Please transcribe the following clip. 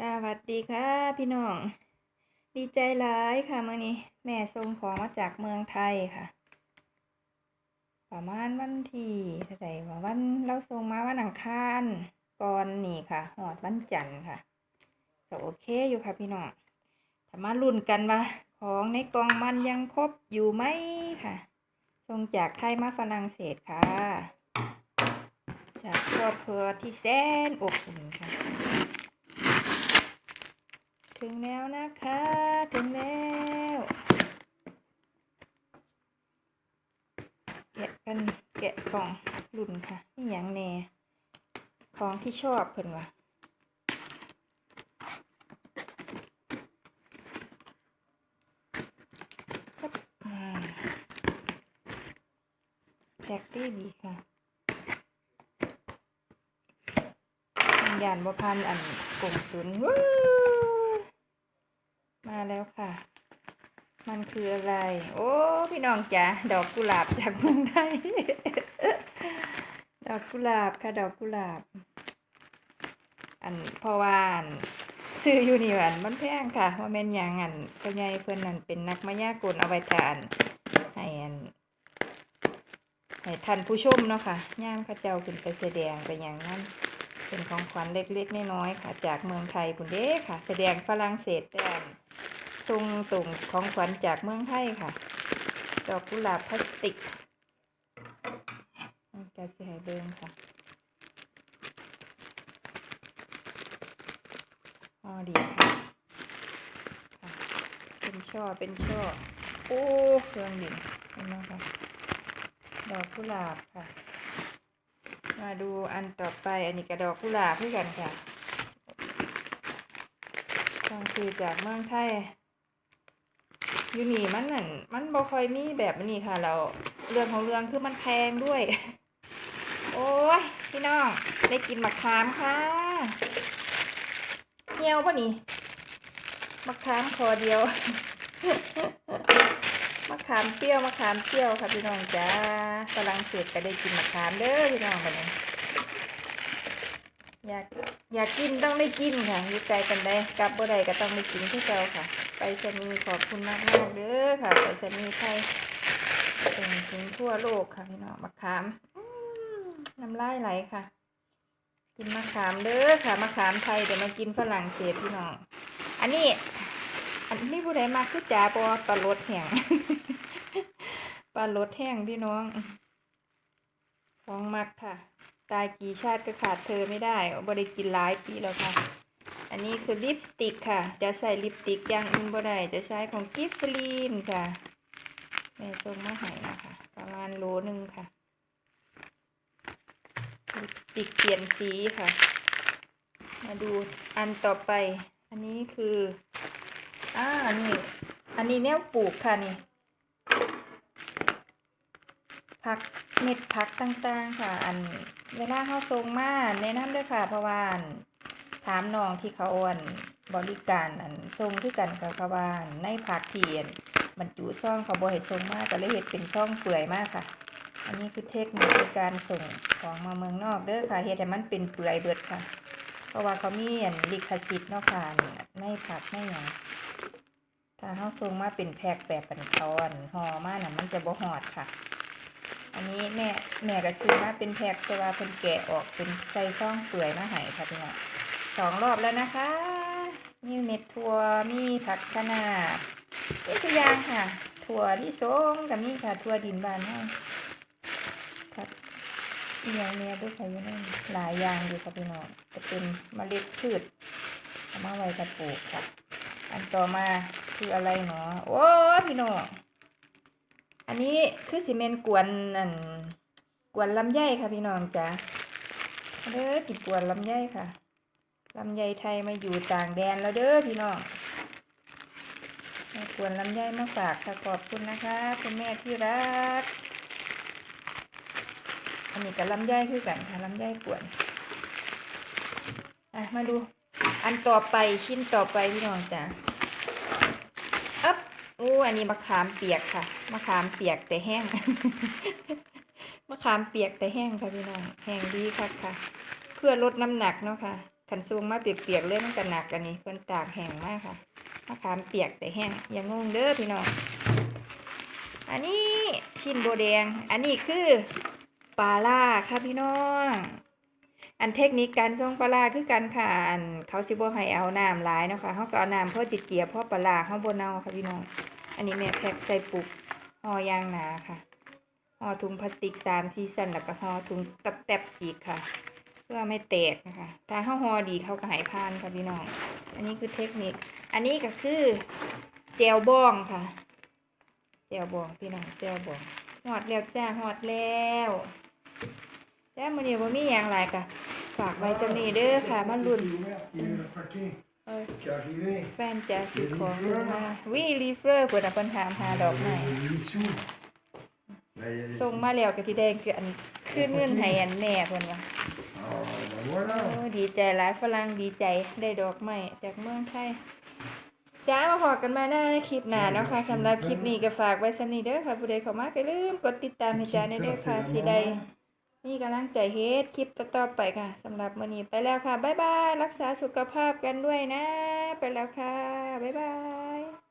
สวัสดีค่ะพี่น้อง ดีใจหลายค่ะเมื่อนี้ แม่ส่งของมาจากเมืองไทยค่ะ ประมาณวันที่เท่าไหร่วันเราส่งมาวันอังคารก่อนนี่ค่ะหอดวันจันทร์ค่ะก็โอเคอยู่ค่ะพี่น้องถ้ามาลุ้นกันว่าของในกล่องมันยังครบอยู่ไหมค่ะส่งจากไทยมาฝรั่งเศสค่ะ จากครอบครัวที่แสนอบอุ่นค่ะ ถึงแล้วนะคะ ถึงแล้วแกะกันแกะกล่องรุ่นค่ะนี่อย่างแน่ของที่ชอบเพิ่นว่าครับอ่าแพ็กได้ดีค่ะยานบ่พันอันกลมศูนย์วู้ แล้วค่ะ มันคืออะไร โอ้ พี่น้องจ๋าดอกกุหลาบจากเมืองไทยดอกกุหลาบค่ะ ดอกกุหลาบ อันพราะว่านซื้ออยู่นี่อันมันแพงค่ะว่าแม่นยังอันก็ใหญ่เพิ่อนนั่นเป็นนักมายากลเอาไว้ทานให้อันให้ท่านผู้ชมเนาะค่ะย่ามข้าเจ้าขึ้นไปแสดงไปอย่างนั้น เป็นของขวัญเล็กๆน้อยๆค่ะ จากเมืองไทยพุ่นเด้ค่ะ แสดงฝรั่งเศสแต่นทรงตุ่งของขวัญจากเมืองไทยค่ะ ดอกกุหลาบพลาสติกมันจะเสียเดิมค่ะอ๋อดีค่ะค่ะ เป็นช่อ เป็นช่อ โอ้ เครื่องดิ่งเห็นไหมคะ ดอกกุหลาบค่ะ มาดูอันต่อไปอันนี้กระดอกกุหลาบด้วยกันค่ะต้องคือจากเมืองไทยยูนี่มันนั่นมันบ่ค่อยมีแบบนี้ค่ะ เราเรื่องของเรื่องคือมันแพงด้วย โอ้ยพี่น้องได้กินมะขามค่ะเหี่ยวปะนี่มะขามคอเดียว ขามเปรี้ยวมะขามเปรี้ยวค่ะพี่น้องจ้ากำลังเสร็จก็ได้กินมะขามเด้อพี่น้องบัดนี้อยากอยากกินต้องได้กินค่ะอยู่ไกลกันได้กลับบ่ได้ก็ต้องได้กินที่เจ้าค่ะ ไปสนีขอบคุณมากมากเด้อค่ะ ไปสนีไทยถึงทั่วโลกค่ะพี่น้องมะขามอืมน้ำลายไหลค่ะ กินมะขามเด้อค่ะมะขามไทยเดี๋ยวมากินฝรั่งเศสพี่น้อง อันนี้ อันนี้ผู้ใดมาคือจ่าปอปลาลดแห้งปลาลดแห้งพี่น้องของมักค่ะ ตายกี่ชาติก็ขาดเธอไม่ได้บริกินหลายปีแล้วค่ะ อันนี้คือลิปสติกค่ะ จะใส่ลิปสติกอย่างอื่นบ่ได้จะใช้ของกิฟฟลีนค่ะแม่ส่งมาให้นะคะ ประมาณโลหนึ่งค่ะลิปสติกเปลี่ยนสีค่ะ มาดูอันต่อไป อันนี้คือ อ่าอันนี้อันนี้แนวปลูกค่ะนี่ผักเม็ดผักต่างๆค่ะ อันเวลาเขาทรงมาแนะนำด้วยค่ะเพราะว่าถามน้องที่เขาอันบริการอันทรงคือกันกับเขาว่านในผักเทียนบรรจุซ่องเขาบริเห็ดทรงมากก็เลยเห็ดเป็นซ่องเปื่อยมากค่ะ อันนี้คือเทคนิคในการส่งของมาเมืองนอกเด้อค่ะเฮ็ดให้มันเป็นเปื่อยเบิดค่ะ เพราะว่าเขามีอันลิขสิทธิ์เนาะค่ะในผักในหยัง ถ้าเขาทรงมาเป็นแพ็คแบบเป็นตอนห่อมาน่ะมันจะบ่หอดค่ะ อันนี้แม่แม่ก็ซื้อมาเป็นแพ็คแต่ว่าเพิ่นแกะออกเป็นใส่ซ่องเปื่อยมาให้ค่ะพี่น้องสองรอบแล้วนะคะ มีเม็ดถั่วมีผักคะน้านี่ตัวอย่างค่ะ ถั่วที่สงกับมีค่ะถั่วดินบานให้ผักอีกอย่างเนี้ยด้วยค่ะอยังไงหลายอย่างอยู่ค่ะพี่น้องจะเป็นเมล็ดพืชเอามาไว้กระปลูกค่ะ อันต่อมาคืออะไรเนาะโอ้พี่น้องอันนี้คือซีเมน์กวนอันกวนลำไยค่ะพี่น้องจ้ะเด้อติดกวนลำไยค่ะลำไยไทยมาอยู่ต่างแดนแล้วเด้อพี่น้องกวนลำไยมาฝากค่ะขอบคุณนะคะคุณแม่ที่รักอันนี้กับลำไยคือกันค่ะลำไยกวนอะมาดู อันต่อไปชิ้นต่อไปพี่น้องจ้ะอัพอู้อันนี้มะขามเปียกค่ะมะขามเปียกแต่แห้งมะขามเปียกแต่แห้งค่ะพี่น้องแห้งดีค่ะค่ะ เพื่อลดน้ำหนักเนาะค่ะคันซูงมาเปียกๆเลยมันก็หนักอันนี้เพิ่นตากแห้งมากค่ะมะขามเปียกแต่แห้งอย่างงงเด้อพี่น้องอันนี้ชิ้นโบแดง อันนี้คือปลาล่าค่ะพี่น้อง อันเทคนิคการส่งปลาคือกันค่ะอันเขาสิบ่ให้เอาน้ำหลายเนาะค่ะเขาก็เอาน้ำพ่อจิตเกียบพอปลาร้าเขาบ่เน่าค่ะพี่น้อง อันนี้แม่แพ็คใส่ปุกห่อยางหนาค่ะห่อถุงพลาสติกสามซีซันแล้วก็ห่อถุงตับแตบอีกค่ะ เพื่อไม่แตกนะคะ ถ้าเขาห่อดีเขาก็หายพานค่ะพี่น้อง อันนี้คือเทคนิค อันนี้ก็คือเจลบองค่ะเจลบองพี่น้องเจลบองหอดแล้วจ้าหอดแล้วแจ้ามื้อนี้บ่มีหยังหลายกะ ฝากไว้จำนี้เด้อค่ะมันรุ่นแฟนจะซื้อของมาวิลีเฟอร์เพิ่นน่ะเพิ่นถาหาดอกไม้ส่งมาแล้วก็สิได้คืออันคืนเงินให้อันแม่เพิ่นว่าดีใจหลายฝรั่งดีใจได้ดอกไม้จากเมืองไทยจ้ามาพอกันมาในคลิปหนาเนาะค่ะสำหรับคลิปนี้ก็ฝากไว้สนี้เด้อค่ะผู้ใดเข้ามาก็ลืมกดติดตามให้จ้าในเด้อค่ะสิได นี่กำลังใจเฮ็ดคลิปต่อๆไปค่ะสำหรับมื้อนี้ไปแล้วค่ะ บ๊ายบาย รักษาสุขภาพกันด้วยนะ ไปแล้วค่ะ บ๊ายบาย